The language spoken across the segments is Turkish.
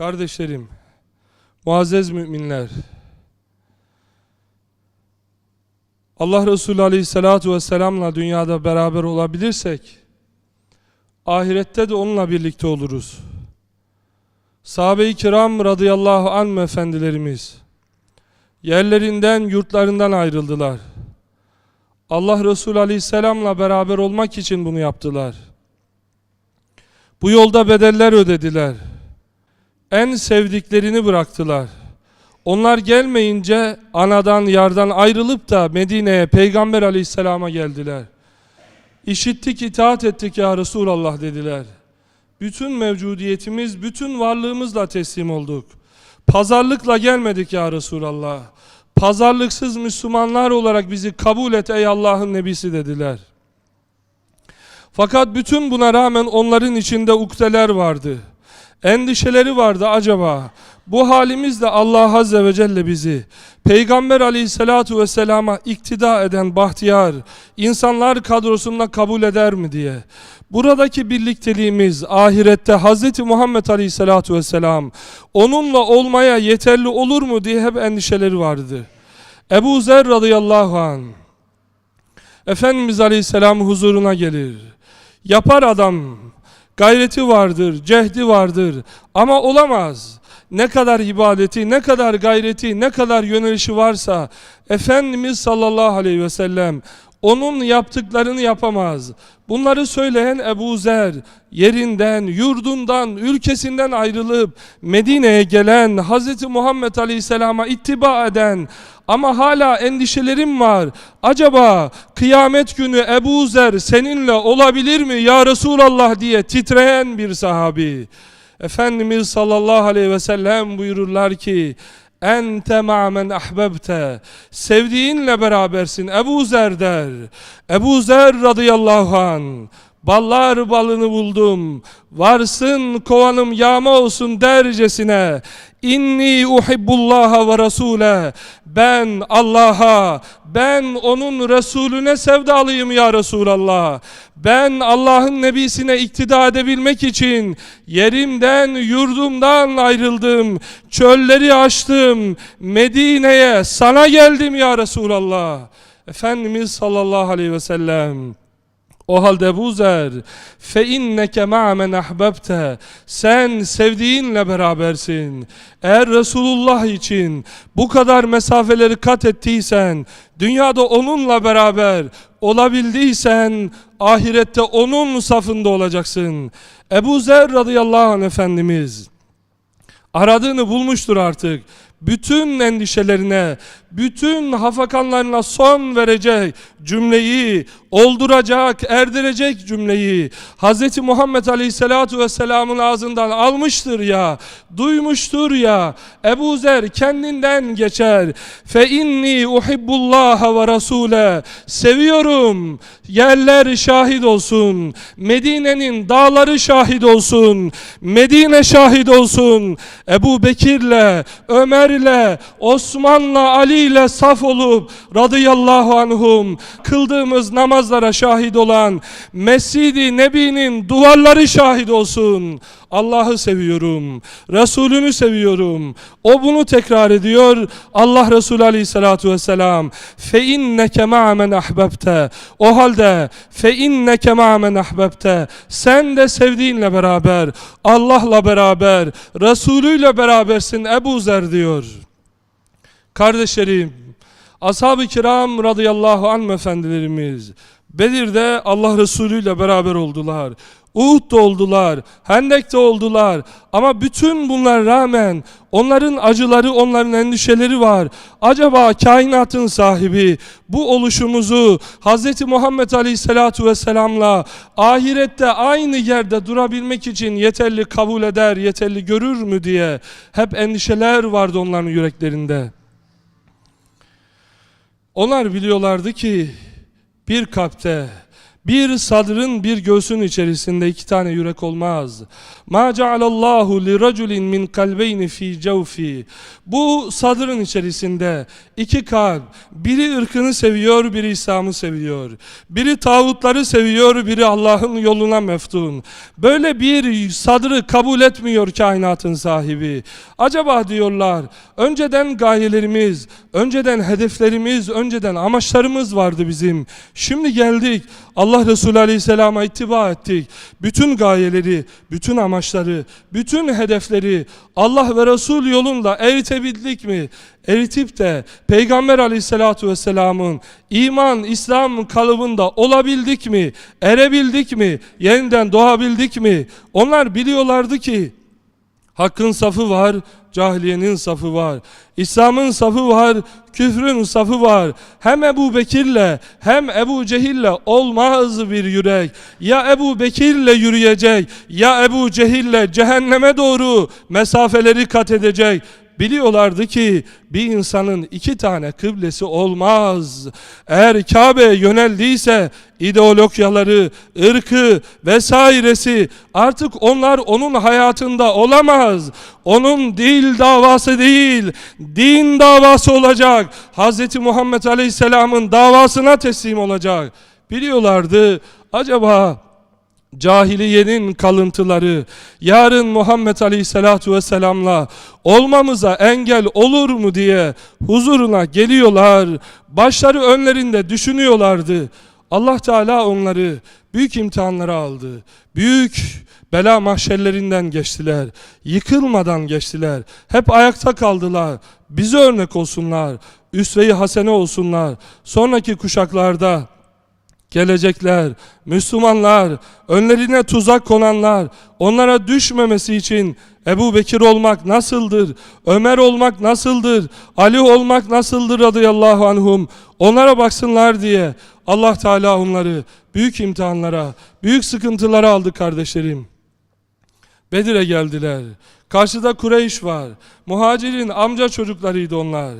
Kardeşlerim, muazzez müminler, Allah Resulü Aleyhisselatü Vesselam'la dünyada beraber olabilirsek, ahirette de onunla birlikte oluruz. Sahabe-i kiram radıyallahu anh efendilerimiz, yerlerinden, yurtlarından ayrıldılar. Allah Resulü Aleyhisselam'la beraber olmak için bunu yaptılar. Bu yolda bedeller ödediler. En sevdiklerini bıraktılar. Onlar gelmeyince anadan yardan ayrılıp da Medine'ye Peygamber Aleyhisselam'a geldiler. İşittik itaat ettik ya Resulallah dediler. Bütün mevcudiyetimiz, bütün varlığımızla teslim olduk. Pazarlıkla gelmedik ya Resulallah. Pazarlıksız Müslümanlar olarak bizi kabul et ey Allah'ın nebisi dediler. Fakat bütün buna rağmen onların içinde ukdeler vardı. Endişeleri vardı acaba bu halimizle Allah Azze ve Celle bizi Peygamber Aleyhisselatu Vesselam'a iktida eden bahtiyar insanlar kadrosunda kabul eder mi diye. Buradaki birlikteliğimiz ahirette Hz. Muhammed Aleyhisselatu Vesselam onunla olmaya yeterli olur mu diye hep endişeleri vardı. Ebu Zer radıyallahu an Efendimiz Aleyhisselam huzuruna gelir. Yapar adam gayreti vardır, cehdi vardır ama olamaz. Ne kadar ibadeti, ne kadar gayreti, ne kadar yönelişi varsa Efendimiz sallallahu aleyhi ve sellem onun yaptıklarını yapamaz. Bunları söyleyen Ebu Zer yerinden, yurdundan, ülkesinden ayrılıp Medine'ye gelen Hz. Muhammed Aleyhisselam'a ittiba eden ama hala endişelerim var. Acaba kıyamet günü Ebu Zer seninle olabilir mi ya Resulallah diye titreyen bir sahabi. Efendimiz sallallahu aleyhi ve sellem buyururlar ki Ente ma'men ahbebte Sevdiğinle berabersin Ebu Zer der. Ebu Zer radıyallahu an Ballar balını buldum. Varsın kovanım yağma olsun dercesine. İnni uhibbullaha ve rasule. Ben Allah'a, ben onun Resulüne sevdalıyım ya Resulallah. Ben Allah'ın nebisine iktida edebilmek için yerimden, yurdumdan ayrıldım. Çölleri aştım. Medine'ye sana geldim ya Resulallah. Efendimiz sallallahu aleyhi ve sellem o halde Ebu Zer fe inneke ma'a men ahbabte sen sevdiğinle berabersin. Eğer Resulullah için bu kadar mesafeleri kat ettiysen, dünyada onunla beraber olabildiysen ahirette onun safında olacaksın. Ebu Zer radıyallahu anh efendimiz aradığını bulmuştur artık bütün endişelerine, bütün hafakanlarına son verecek cümleyi, olduracak, erdirecek cümleyi Hz. Muhammed Aleyhisselatu Vesselam'ın ağzından almıştır ya, duymuştur ya. Ebu Zer kendinden geçer. Fe inni uhibbullaha ve rasule. Seviyorum. Yerler şahit olsun. Medine'nin dağları şahit olsun. Medine şahit olsun. Ebu Bekir'le, Ömer'le, Osman'la, Ali'yle saf olup radıyallahu anhum kıldığımız namazlara şahit olan Mescid-i Nebi'nin duvarları şahit olsun. Allah'ı seviyorum. Resulünü seviyorum. O bunu tekrar ediyor. Allah Resulü Aleyhissalatu vesselam fe inneke ma'a men. O halde fe inneke ma'a men. Sen de sevdiğinle beraber, Allah'la beraber, Resulüyle berabersin Ebu Zer diyor. Kardeşlerim, ashab-ı kiram radıyallahu anh efendilerimiz Bedir'de Allah Resulü ile beraber oldular. Uhud'da oldular, Hendek'te oldular. Ama bütün bunlar rağmen onların acıları, onların endişeleri var. Acaba kainatın sahibi bu oluşumuzu Hz. Muhammed Aleyhisselatu Vesselam'la ahirette aynı yerde durabilmek için yeterli kabul eder, yeterli görür mü diye hep endişeler vardı onların yüreklerinde. Onlar biliyorlardı ki bir kalpte, Bir sadrın bir göğsün içerisinde iki tane yürek olmaz. Ma cealallahu li raculin min kalbeyni fi cevfi. Bu sadrın içerisinde iki kalp, biri ırkını seviyor, biri İslam'ı seviyor. Biri tağutları seviyor, biri Allah'ın yoluna meftun. Böyle bir sadrı kabul etmiyor kainatın sahibi. Acaba diyorlar, önceden gayelerimiz, önceden hedeflerimiz, önceden amaçlarımız vardı bizim. Şimdi geldik, Allah Resulü Aleyhisselam'a ittiba ettik. Bütün gayeleri, bütün amaçları, bütün hedefleri Allah ve Resul yolunda eritebildik mi? Eritip de Peygamber Aleyhisselatü Vesselam'ın iman, İslam kalıbında olabildik mi? Erebildik mi? Yeniden doğabildik mi? Onlar biliyorlardı ki Hakkın safı var, cahiliyenin safı var. İslam'ın safı var, küfrün safı var. Hem Ebu Bekir'le hem Ebu Cehil'le olmaz bir yürek. Ya Ebu Bekir'le yürüyecek ya Ebu Cehil'le cehenneme doğru mesafeleri kat edecek. Biliyorlardı ki bir insanın iki tane kıblesi olmaz. Eğer Kabe'ye yöneldiyse ideologyaları, ırkı vesairesi artık onlar onun hayatında olamaz. Onun dil davası değil, din davası olacak. Hz. Muhammed Aleyhisselam'ın davasına teslim olacak. Biliyorlardı acaba cahiliyenin kalıntıları yarın Muhammed Aleyhisselatu Vesselam'la olmamıza engel olur mu diye huzuruna geliyorlar. Başları önlerinde düşünüyorlardı. Allah Teala onları büyük imtihanlara aldı. Büyük bela mahşerlerinden geçtiler. Yıkılmadan geçtiler. Hep ayakta kaldılar. Bize örnek olsunlar. Üsve-i hasene olsunlar. Sonraki kuşaklarda gelecekler, Müslümanlar, önlerine tuzak konanlar, onlara düşmemesi için Ebu Bekir olmak nasıldır, Ömer olmak nasıldır, Ali olmak nasıldır radıyallahu anhum, onlara baksınlar diye Allah Teala onları büyük imtihanlara, büyük sıkıntılara aldı kardeşlerim. Bedir'e geldiler. Karşıda Kureyş var. Muhacirin amca çocuklarıydı onlar.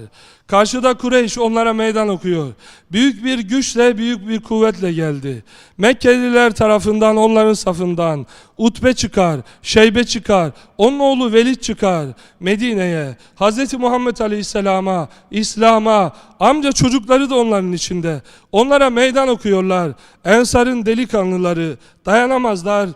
Karşıda Kureyş onlara meydan okuyor. Büyük bir güçle, büyük bir kuvvetle geldi. Mekkeliler tarafından onların safından Utbe çıkar, Şeybe çıkar, onun oğlu Velid çıkar Medine'ye. Hz. Muhammed Aleyhisselam'a, İslam'a, amca çocukları da onların içinde. Onlara meydan okuyorlar. Ensar'ın delikanlıları dayanamazlar.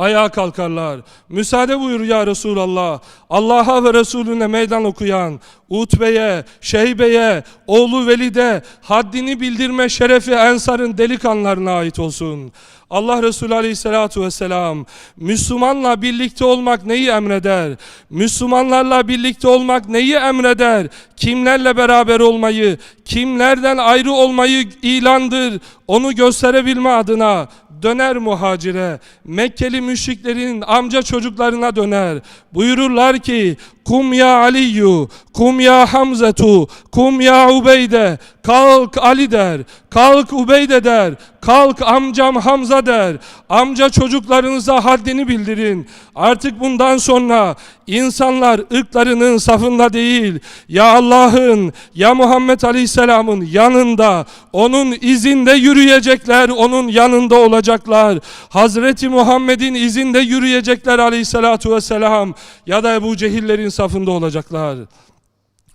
Ayağa kalkarlar. Müsaade buyur ya Resulallah. Allah'a ve Resulüne meydan okuyan Utbe'ye, Şeybe'ye, oğlu Velid'e haddini bildirme şerefi Ensar'ın delikanlarına ait olsun. Allah Resulü Aleyhisselatü Vesselam Müslümanla birlikte olmak neyi emreder? Müslümanlarla birlikte olmak neyi emreder? Kimlerle beraber olmayı, kimlerden ayrı olmayı ilandır. Onu gösterebilme adına döner muhacire. Mekkeli müşriklerin amca çocuklarına döner. Buyururlar ki Kum ya Aliyu, kum ya Hamzetu, kum ya Ubeyde. Kalk Ali der, kalk Ubeyde der, kalk amcam Hamza der. Amca çocuklarınıza haddini bildirin. Artık bundan sonra insanlar ırklarının safında değil, ya Allah'ın, ya Muhammed Aleyhisselam'ın yanında, onun izinde yürüyecekler, onun yanında olacaklar. Hazreti Muhammed'in izinde yürüyecekler Aleyhisselatu Vesselam ya da Ebu Cehillerin safında olacaklar.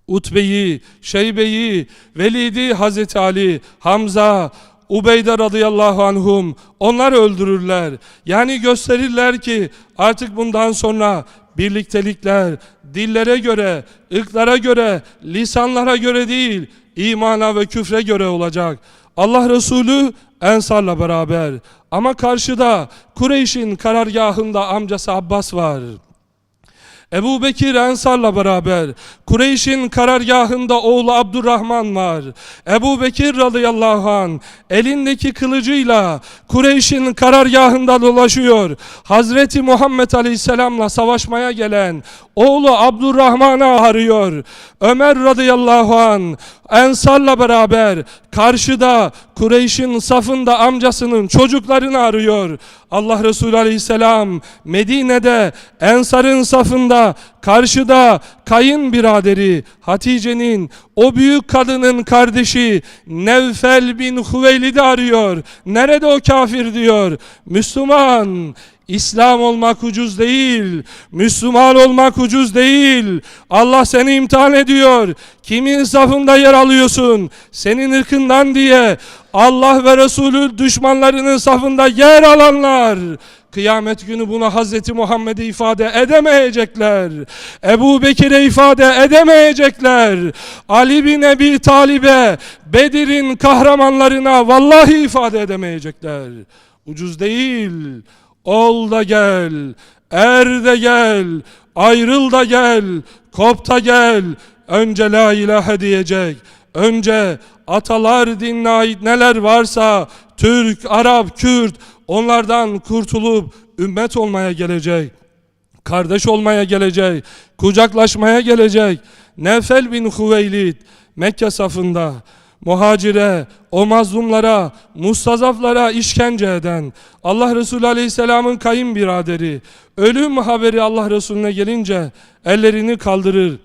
Utbe'yi, Şeybe'yi, Velid'i Hazreti Ali, Hamza, Ubeyde radıyallahu anhum onlar öldürürler. Yani gösterirler ki artık bundan sonra birliktelikler dillere göre, ırklara göre, lisanlara göre değil, imana ve küfre göre olacak. Allah Resulü Ensar'la beraber ama karşıda Kureyş'in karargahında amcası Abbas var. Ebu Bekir Ensar'la beraber Kureyş'in karargahında oğlu Abdurrahman var. Ebu Bekir radıyallahu an elindeki kılıcıyla Kureyş'in karargahında dolaşıyor. Hazreti Muhammed aleyhisselamla savaşmaya gelen oğlu Abdurrahman'ı arıyor. Ömer radıyallahu an Ensar'la beraber karşıda Kureyş'in safında amcasının çocuklarını arıyor. Allah Resulü aleyhisselam Medine'de Ensar'ın safında karşıda kayınbiraderi Hatice'nin o büyük kadının kardeşi Nevfel bin Hüveylid'i arıyor. Nerede o kafir diyor. Müslüman İslam olmak ucuz değil. Müslüman olmak ucuz değil. Allah seni imtihan ediyor. Kimin safında yer alıyorsun? Senin ırkından diye Allah ve Resulü düşmanlarının safında yer alanlar Kıyamet günü bunu Hazreti Muhammed'e ifade edemeyecekler. Ebu Bekir'e ifade edemeyecekler. Ali bin Ebi Talib'e, Bedir'in kahramanlarına vallahi ifade edemeyecekler. Ucuz değil. Ol da gel, er de gel, ayrıl da gel, kop da gel. Önce la ilahe diyecek. Önce atalar dinine ait neler varsa Türk, Arap, Kürt onlardan kurtulup ümmet olmaya gelecek. Kardeş olmaya gelecek. Kucaklaşmaya gelecek. Nefel bin Hüveylid Mekke safında muhacire, o mazlumlara, mustazaflara işkence eden Allah Resulü Aleyhisselam'ın kayınbiraderi ölüm haberi Allah Resulüne gelince ellerini kaldırır.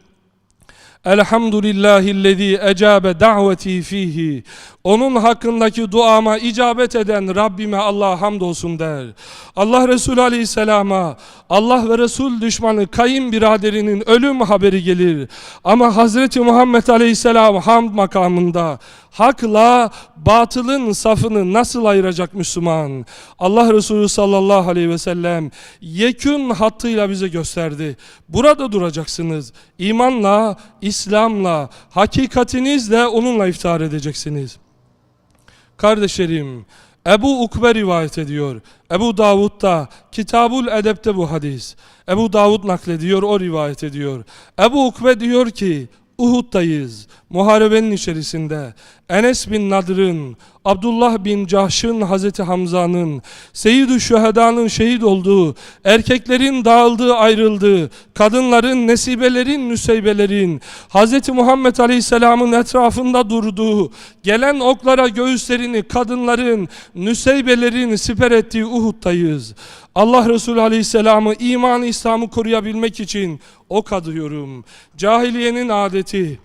Elhamdülillahillezî ecabe da'veti fihi. Onun hakkındaki duama icabet eden Rabbime Allah hamdolsun der. Allah Resulü Aleyhisselam'a Allah ve Resul düşmanı kayınbiraderinin ölüm haberi gelir. Ama Hazreti Muhammed Aleyhisselam hamd makamında hakla batılın safını nasıl ayıracak Müslüman? Allah Resulü sallallahu aleyhi ve sellem yekün hattıyla bize gösterdi. Burada duracaksınız. İmanla, İslam'la, hakikatinizle onunla iftihar edeceksiniz. Kardeşlerim, Ebu Ukbe rivayet ediyor. Ebu Davud'da Kitabul Edep'te bu hadis. Ebu Davud naklediyor, o rivayet ediyor. Ebu Ukbe diyor ki, Uhud'dayız. Muharebenin içerisinde Enes bin Nadır'ın, Abdullah bin Cahş'ın, Hazreti Hamza'nın, Seyyid-ü Şüheda'nın şehit olduğu, erkeklerin dağıldığı, ayrıldığı, kadınların, nesibelerin, nüseybelerin, Hazreti Muhammed Aleyhisselam'ın etrafında durduğu, gelen oklara göğüslerini kadınların, nüseybelerin siper ettiği Uhud'dayız. Allah Resulü Aleyhisselam'ı, iman İslam'ı koruyabilmek için ok adıyorum. Cahiliyenin adeti,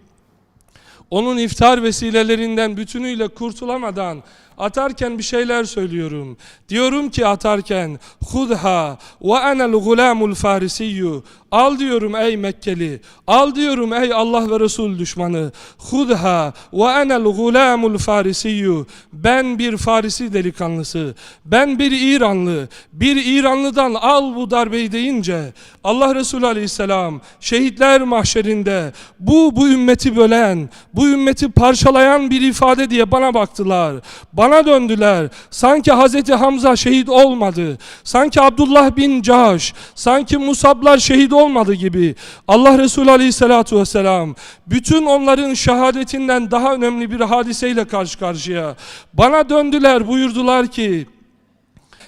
onun iftar vesilelerinden bütünüyle kurtulamadan atarken bir şeyler söylüyorum. Diyorum ki atarken Hudha ve enel gulamul farisiyyu Al diyorum ey Mekkeli. Al diyorum ey Allah ve Resul düşmanı. Hudha ve enel gulamul farisiyyu Ben bir Farisi delikanlısı. Ben bir İranlı. Bir İranlıdan al bu darbeyi deyince Allah Resulü Aleyhisselam şehitler mahşerinde bu bu ümmeti bölen, bu ümmeti parçalayan bir ifade diye bana baktılar. Bana döndüler. Sanki Hazreti Hamza şehit olmadı. Sanki Abdullah bin Caş, sanki Musablar şehit olmadı gibi. Allah Resulü Aleyhisselatü Vesselam bütün onların şehadetinden daha önemli bir hadiseyle karşı karşıya. Bana döndüler buyurdular ki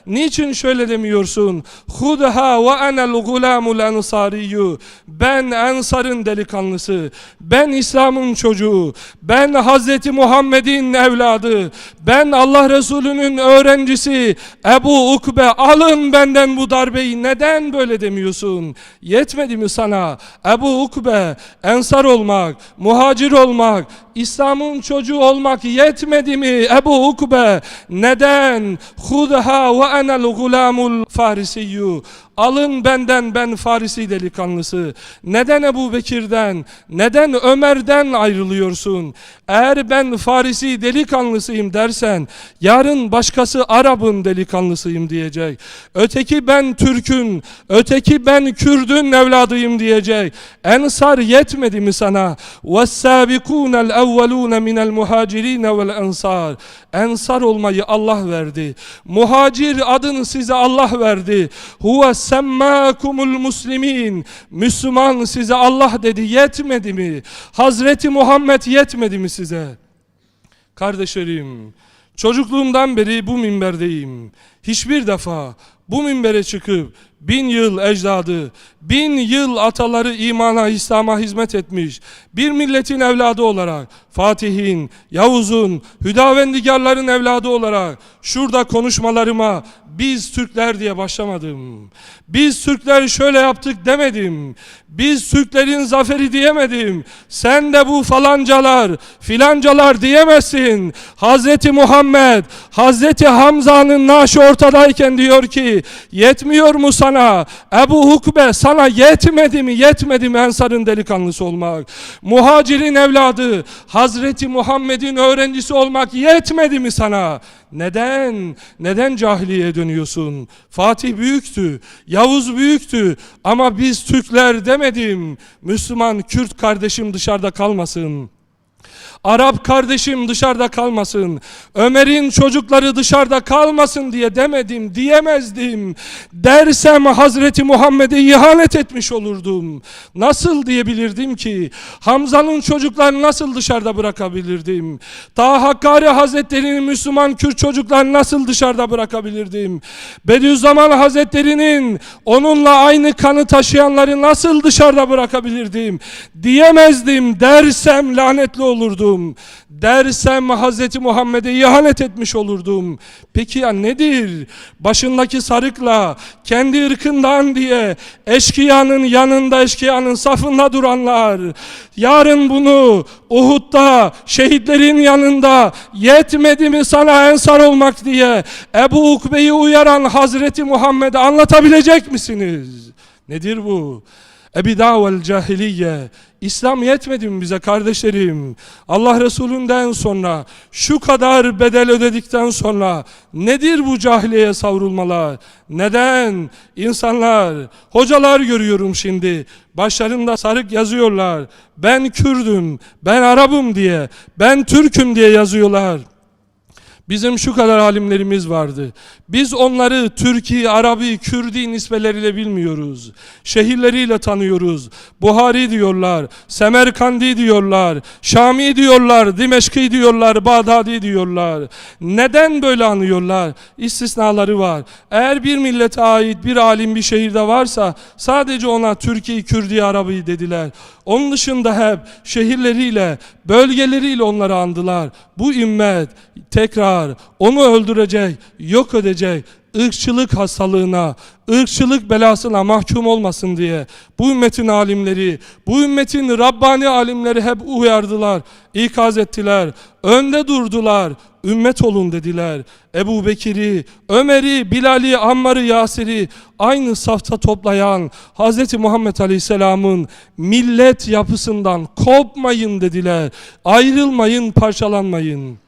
Niçin şöyle demiyorsun? Hudha ve enel gulamul ensariyyu. Ben Ensar'ın delikanlısı. Ben İslam'ın çocuğu. Ben Hazreti Muhammed'in evladı. Ben Allah Resulü'nün öğrencisi. Ebu Ukbe alın benden bu darbeyi. Neden böyle demiyorsun? Yetmedi mi sana? Ebu Ukbe Ensar olmak, muhacir olmak, İslam'ın çocuğu olmak yetmedi mi Ebu Ukbe? Neden? Hudha ve enel gulamul farisiyyu. Alın benden ben Farisi delikanlısı. Neden Ebu Bekir'den, neden Ömer'den ayrılıyorsun? Eğer ben Farisi delikanlısıyım dersen, yarın başkası Arap'ın delikanlısıyım diyecek. Öteki ben Türk'ün, öteki ben Kürd'ün evladıyım diyecek. Ensar yetmedi mi sana? وَالسَّابِقُونَ الْاَوَّلُونَ مِنَ الْمُهَاجِرِينَ وَالْاَنْصَارِ Ensar olmayı Allah verdi. Muhacir adını size Allah verdi. Huve semmâkumul muslimin. Müslüman size Allah dedi yetmedi mi? Hazreti Muhammed yetmedi mi size? Kardeşlerim, çocukluğumdan beri bu minberdeyim. Hiçbir defa bu minbere çıkıp bin yıl ecdadı, bin yıl ataları imana, İslam'a hizmet etmiş bir milletin evladı olarak Fatih'in, Yavuz'un, Hüdavendigarların evladı olarak şurada konuşmalarıma biz Türkler diye başlamadım. Biz Türkler şöyle yaptık demedim. Biz Türklerin zaferi diyemedim. Sen de bu falancalar, filancalar diyemezsin. Hazreti Muhammed, Hazreti Hamza'nın naaşı ortadayken diyor ki yetmiyor mu sana? Ebu Hukbe sana yetmedi mi? Yetmedi mi Ensar'ın delikanlısı olmak? Muhacirin evladı, Hazreti Muhammed'in öğrencisi olmak yetmedi mi sana? Neden? Neden cahiliye dönüyorsun? Fatih büyüktü, Yavuz büyüktü ama biz Türkler demedim. Müslüman Kürt kardeşim dışarıda kalmasın. Arap kardeşim dışarıda kalmasın. Ömer'in çocukları dışarıda kalmasın diye demedim, diyemezdim. Dersem Hazreti Muhammed'e ihanet etmiş olurdum. Nasıl diyebilirdim ki? Hamza'nın çocuklarını nasıl dışarıda bırakabilirdim? Ta Hakkari Hazretleri'nin Müslüman Kürt çocuklarını nasıl dışarıda bırakabilirdim? Bediüzzaman Hazretleri'nin onunla aynı kanı taşıyanları nasıl dışarıda bırakabilirdim? Diyemezdim. Dersem lanetli olurdum. Dersem Hazreti Muhammed'e ihanet etmiş olurdum. Peki ya nedir? Başındaki sarıkla kendi ırkından diye eşkıyanın yanında eşkıyanın safında duranlar yarın bunu Uhud'da şehitlerin yanında yetmedi mi sana ensar olmak diye Ebu Ukbe'yi uyaran Hazreti Muhammed'e anlatabilecek misiniz? Nedir bu? Ebidavel cahiliye. İslam yetmedi mi bize kardeşlerim? Allah Resulünden sonra şu kadar bedel ödedikten sonra nedir bu cahiliyeye savrulmalar? Neden? İnsanlar, hocalar görüyorum şimdi. Başlarında sarık yazıyorlar. Ben Kürdüm, ben Arabım diye, ben Türk'üm diye yazıyorlar. Bizim şu kadar alimlerimiz vardı. Biz onları Türkiye, Arabi, Kürdi nisbeleriyle bilmiyoruz. Şehirleriyle tanıyoruz. Buhari diyorlar, Semerkandi diyorlar, Şami diyorlar, Dimeşki diyorlar, Bağdadi diyorlar. Neden böyle anıyorlar? İstisnaları var. Eğer bir millete ait bir alim bir şehirde varsa sadece ona Türkiye, Kürdi, Arabi dediler. Onun dışında hep şehirleriyle, bölgeleriyle onları andılar. Bu ümmet tekrar onu öldürecek, yok edecek, ırkçılık hastalığına, ırkçılık belasına mahkum olmasın diye bu ümmetin alimleri, bu ümmetin Rabbani alimleri hep uyardılar, ikaz ettiler, önde durdular, ümmet olun dediler. Ebu Bekir'i, Ömer'i, Bilal'i, Ammar'ı, Yasir'i aynı safta toplayan Hz. Muhammed Aleyhisselam'ın millet yapısından kopmayın dediler. Ayrılmayın, parçalanmayın.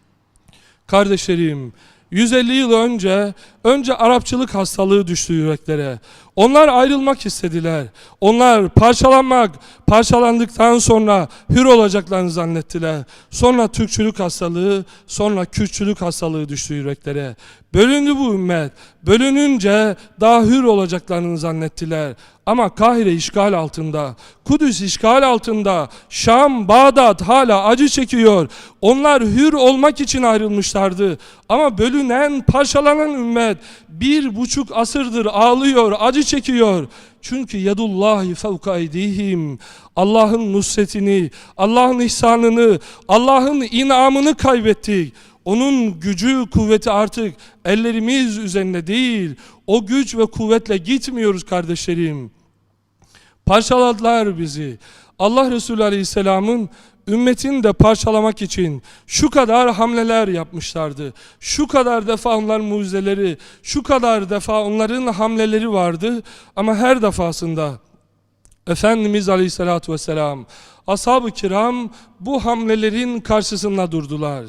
Kardeşlerim, 150 yıl önce önce Arapçılık hastalığı düştü yüreklere. Onlar ayrılmak istediler. Onlar parçalanmak, parçalandıktan sonra hür olacaklarını zannettiler. Sonra Türkçülük hastalığı, sonra Kürtçülük hastalığı düştü yüreklere. Bölündü bu ümmet. Bölününce daha hür olacaklarını zannettiler. Ama Kahire işgal altında, Kudüs işgal altında, Şam, Bağdat hala acı çekiyor. Onlar hür olmak için ayrılmışlardı. Ama bölünen, parçalanan ümmet bir buçuk asırdır ağlıyor, acı çekiyor. Çünkü yadullahi fevka eydihim. Allah'ın nusretini, Allah'ın ihsanını, Allah'ın inamını kaybettik. Onun gücü, kuvveti artık ellerimiz üzerinde değil. O güç ve kuvvetle gitmiyoruz kardeşlerim. Parçaladılar bizi. Allah Resulü Aleyhisselam'ın ümmetini de parçalamak için şu kadar hamleler yapmışlardı. Şu kadar defa onların mucizeleri, şu kadar defa onların hamleleri vardı. Ama her defasında Efendimiz Aleyhisselatü Vesselam, ashab-ı kiram bu hamlelerin karşısında durdular.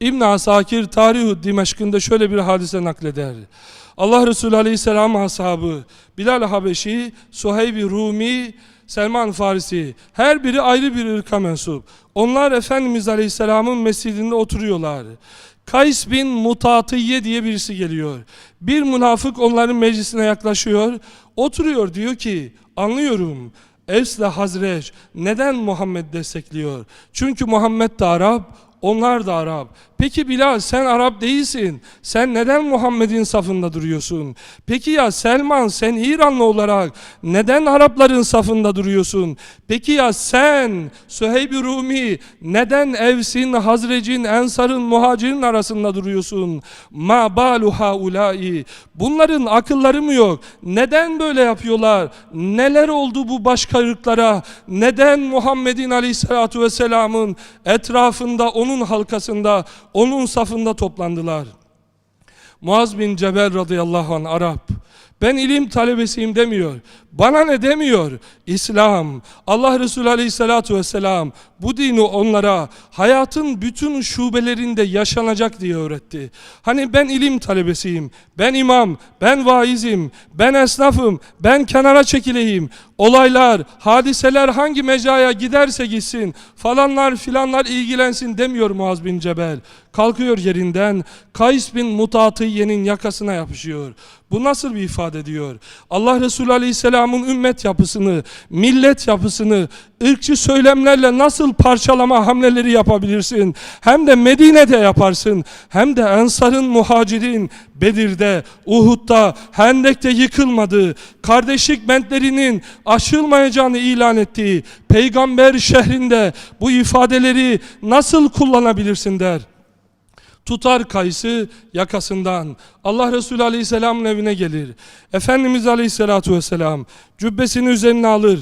İbn Asakir Tarih-i Dimeşk'inde şöyle bir hadise nakleder. Allah Resulü Aleyhisselam ashabı Bilal Habeşi, Suheyb-i Rumi, Selman Farisi her biri ayrı bir ırka mensup. Onlar Efendimiz Aleyhisselam'ın mescidinde oturuyorlar. Kays bin Mutatiye diye birisi geliyor. Bir münafık onların meclisine yaklaşıyor. Oturuyor diyor ki anlıyorum. Evs ile Hazreç neden Muhammed destekliyor? Çünkü Muhammed de Arap, onlar da Arap. Peki Bilal sen Arap değilsin. Sen neden Muhammed'in safında duruyorsun? Peki ya Selman sen İranlı olarak neden Arapların safında duruyorsun? Peki ya sen Süheyb Rumi neden Evs'in, Hazrec'in, Ensar'ın, Muhacir'in arasında duruyorsun? Ma balu haulai. Bunların akılları mı yok? Neden böyle yapıyorlar? Neler oldu bu başka ırklara? Neden Muhammed'in aleyhissalatu vesselamın etrafında, onun halkasında, onun safında toplandılar? Muaz bin Cebel radıyallahu anh Arap. Ben ilim talebesiyim demiyor. Bana ne demiyor? İslam, Allah Resulü aleyhissalatu vesselam bu dini onlara hayatın bütün şubelerinde yaşanacak diye öğretti. Hani ben ilim talebesiyim, ben imam, ben vaizim, ben esnafım, ben kenara çekileyim. Olaylar, hadiseler hangi mecraya giderse gitsin, falanlar filanlar ilgilensin demiyor Muaz bin Cebel. Kalkıyor yerinden, Kays bin Mutatiye'nin yakasına yapışıyor. Bu nasıl bir ifade diyor? Allah Resulü Aleyhisselam'ın ümmet yapısını, millet yapısını, ırkçı söylemlerle nasıl parçalama hamleleri yapabilirsin? Hem de Medine'de yaparsın, hem de Ensar'ın muhacirin Bedir'de, Uhud'da, Hendek'te yıkılmadığı, kardeşlik bentlerinin aşılmayacağını ilan ettiği, peygamber şehrinde bu ifadeleri nasıl kullanabilirsin der tutar kayısı yakasından. Allah Resulü Aleyhisselam'ın evine gelir. Efendimiz Aleyhisselatu Vesselam cübbesini üzerine alır.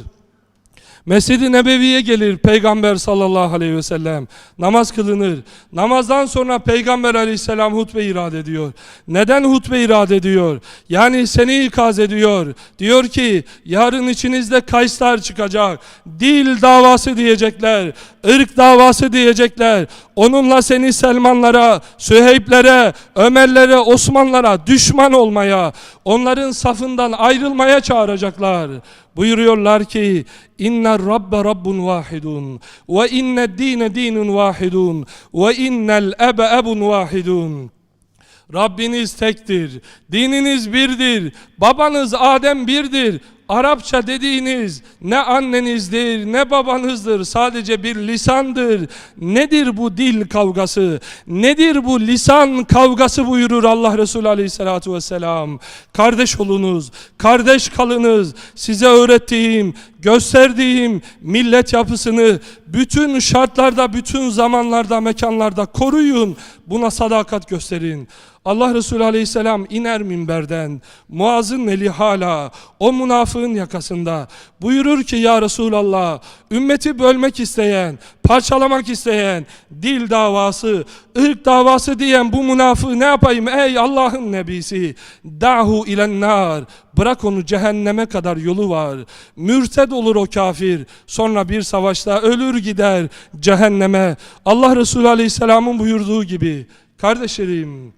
Mescid-i Nebevi'ye gelir Peygamber sallallahu aleyhi ve sellem. Namaz kılınır. Namazdan sonra Peygamber aleyhisselam hutbe irad ediyor. Neden hutbe irad ediyor? Yani seni ikaz ediyor. Diyor ki yarın içinizde kayslar çıkacak. Dil davası diyecekler. ırk davası diyecekler. Onunla seni Selmanlara, Süheyblere, Ömerlere, Osmanlara düşman olmaya, onların safından ayrılmaya çağıracaklar. Buyuruyorlar ki inna rabbe rabbun vahidun ve inne dine dinun vahidun ve innel ebe ebun vahidun. Rabbiniz tektir, dininiz birdir, babanız Adem birdir. Arapça dediğiniz ne annenizdir ne babanızdır sadece bir lisandır. Nedir bu dil kavgası? Nedir bu lisan kavgası buyurur Allah Resulü Aleyhisselatü Vesselam. Kardeş olunuz, kardeş kalınız. Size öğrettiğim, gösterdiğim millet yapısını bütün şartlarda, bütün zamanlarda, mekanlarda koruyun. Buna sadakat gösterin. Allah Resulü Aleyhisselam iner minberden. Muaz'ın eli hala o münafığın yakasında. Buyurur ki ya Resulallah ümmeti bölmek isteyen, parçalamak isteyen, dil davası, ırk davası diyen bu münafığı ne yapayım ey Allah'ın nebisi? Dahu ilen nar. Bırak onu cehenneme kadar yolu var. Mürted olur o kafir. Sonra bir savaşta ölür gider cehenneme. Allah Resulü Aleyhisselam'ın buyurduğu gibi. Kardeşlerim,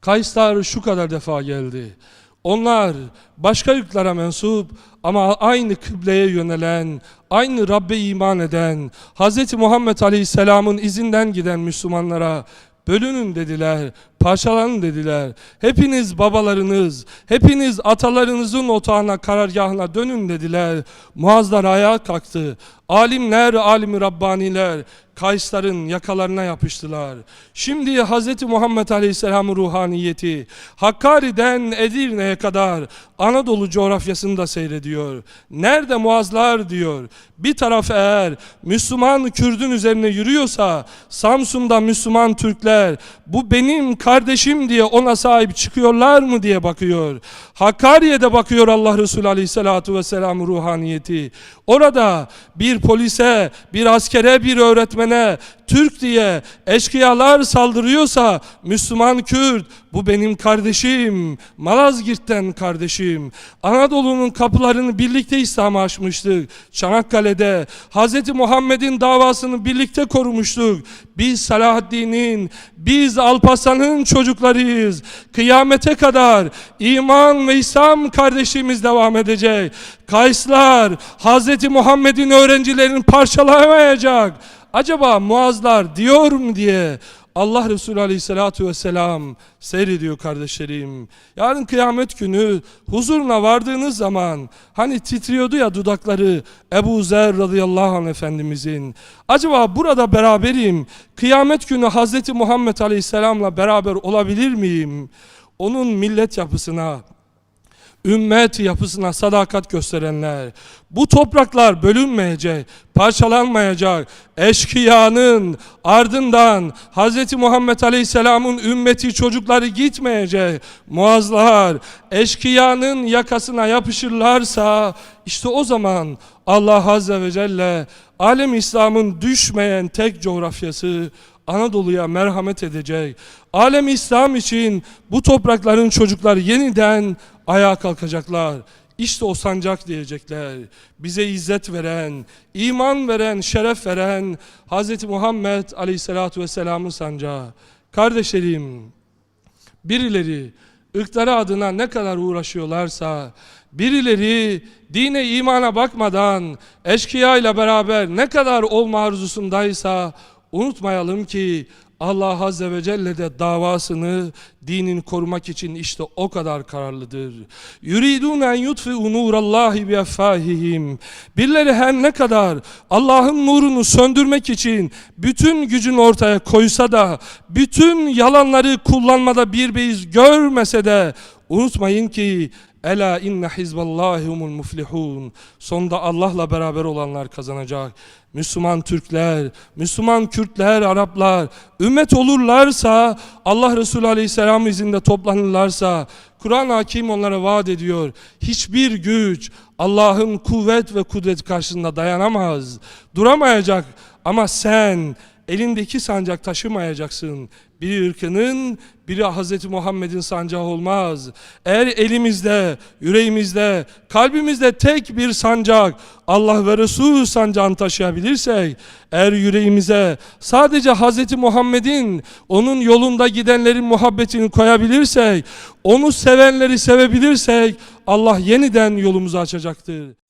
Kayslar şu kadar defa geldi. Onlar başka ırklara mensup ama aynı kıbleye yönelen, aynı Rabbe iman eden, Hz. Muhammed Aleyhisselam'ın izinden giden Müslümanlara bölünün dediler, parçalanın dediler. Hepiniz babalarınız, hepiniz atalarınızın otağına, karargahına dönün dediler. Muazlar ayağa kalktı. Alimler, alimi Rabbaniler, Kaysların yakalarına yapıştılar. Şimdi Hz. Muhammed Aleyhisselam'ın ruhaniyeti Hakkari'den Edirne'ye kadar Anadolu coğrafyasında seyrediyor. Nerede Muazlar diyor. Bir taraf eğer Müslüman Kürdün üzerine yürüyorsa Samsun'da Müslüman Türkler bu benim kardeşim diye ona sahip çıkıyorlar mı diye bakıyor. Hakkari'ye bakıyor Allah Resulü Aleyhisselatü Vesselam ruhaniyeti. Orada bir polise, bir askere, bir öğretmene Türk diye eşkıyalar saldırıyorsa Müslüman Kürt bu benim kardeşim. Malazgirt'ten kardeşim. Anadolu'nun kapılarını birlikte İslam'a açmıştık. Çanakkale'de Hz. Muhammed'in davasını birlikte korumuştuk. Biz Salahaddin'in, biz Alparslan'ın çocuklarıyız. Kıyamete kadar iman ve İslam kardeşliğimiz devam edecek. Kayslar Hz. Muhammed'in öğrencilerini parçalamayacak. Acaba Muazlar diyor mu diye Allah Resulü Aleyhisselatü Vesselam seyrediyor kardeşlerim. Yarın kıyamet günü huzuruna vardığınız zaman hani titriyordu ya dudakları Ebu Zer radıyallahu anh efendimizin. Acaba burada beraberim. Kıyamet günü Hazreti Muhammed Aleyhisselam'la beraber olabilir miyim? Onun millet yapısına, ümmet yapısına sadakat gösterenler. Bu topraklar bölünmeyecek, parçalanmayacak. Eşkıyanın ardından Hz. Muhammed Aleyhisselam'ın ümmeti çocukları gitmeyecek. Muazlar eşkıyanın yakasına yapışırlarsa işte o zaman Allah Azze ve Celle alem İslam'ın düşmeyen tek coğrafyası Anadolu'ya merhamet edecek. Alem İslam için bu toprakların çocukları yeniden ayağa kalkacaklar. İşte o sancak diyecekler. Bize izzet veren, iman veren, şeref veren Hz. Muhammed Aleyhisselatü Vesselam'ın sancağı. Kardeşlerim, birileri ırkları adına ne kadar uğraşıyorlarsa, birileri dine imana bakmadan eşkıya ile beraber ne kadar olma arzusundaysa unutmayalım ki Allah Azze ve Celle de davasını dinin korumak için işte o kadar kararlıdır. Yuridun en yutfi'u nurallahi bi effahihim. Birileri her ne kadar Allah'ın nurunu söndürmek için bütün gücün ortaya koysa da bütün yalanları kullanmada bir beyiz görmese de unutmayın ki Ela inne hizballahi humul muflihun. Sonunda Allah'la beraber olanlar kazanacak. Müslüman Türkler, Müslüman Kürtler, Araplar ümmet olurlarsa Allah Resulü Aleyhisselam izinde toplanırlarsa Kur'an hakim onlara vaat ediyor. Hiçbir güç Allah'ın kuvvet ve kudret karşısında dayanamaz. Duramayacak ama sen elindeki sancak taşımayacaksın. Biri ırkının, biri Hz. Muhammed'in sancağı olmaz. Eğer elimizde, yüreğimizde, kalbimizde tek bir sancak, Allah ve Resulü sancağını taşıyabilirsek, eğer yüreğimize sadece Hz. Muhammed'in, onun yolunda gidenlerin muhabbetini koyabilirsek, onu sevenleri sevebilirsek, Allah yeniden yolumuzu açacaktır.